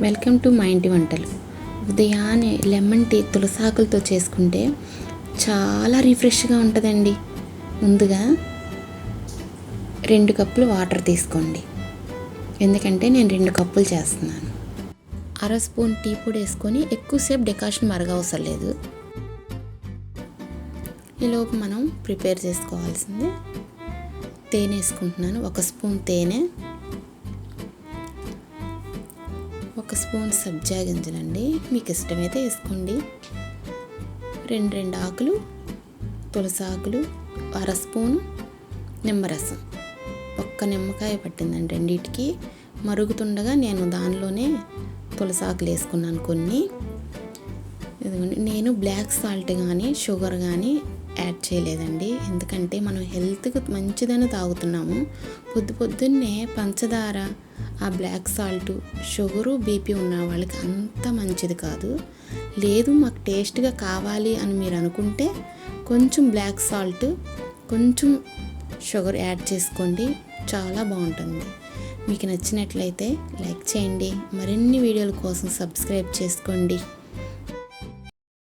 Welcome to మా ఇంటి వంటలు. ఉదయాన్నే లెమన్ టీ తులసాకులతో చేసుకుంటే చాలా రిఫ్రెష్గా ఉంటుందండి. ముందుగా రెండు కప్పులు వాటర్ తీసుకోండి. ఎందుకంటే నేను రెండు కప్పులు చేస్తున్నాను. అర స్పూన్ టీ పొడి వేసుకొని ఎక్కువసేపు డెకాషన్ మరగవసరం లేదు. ఈలోపు మనం ప్రిపేర్ చేసుకోవాల్సింది తేనె వేసుకుంటున్నాను. ఒక స్పూన్ తేనె. ఒక స్పూన్ సబ్జా గింజలండి. మీకు ఇష్టమైతే వేసుకోండి. రెండు రెండు ఆకులు తులసి ఆకులు అర స్పూను నిమ్మరసం. ఒక్క నిమ్మకాయ పట్టిందండి రెండింటికి. మరుగుతుండగా నేను దానిలోనే తులసి ఆకులు వేసుకున్నాను కొన్ని. నేను బ్లాక్ సాల్ట్ కానీ షుగర్ కానీ యాడ్ చేయలేదండి. ఎందుకంటే మనం హెల్త్కి మంచిదని తాగుతున్నాము. పొద్దు పొద్దున్నే పంచదార ఆ బ్లాక్ సాల్ట్ షుగరు బీపీ ఉన్న వాళ్ళకి అంత మంచిది కాదు. లేదు మాకు టేస్ట్గా కావాలి అని మీరు అనుకుంటే కొంచెం బ్లాక్ సాల్ట్ కొంచెం షుగర్ యాడ్ చేసుకోండి. చాలా బాగుంటుంది. మీకు నచ్చినట్లయితే లైక్ చేయండి. మరిన్ని వీడియోల కోసం సబ్స్క్రైబ్ చేసుకోండి.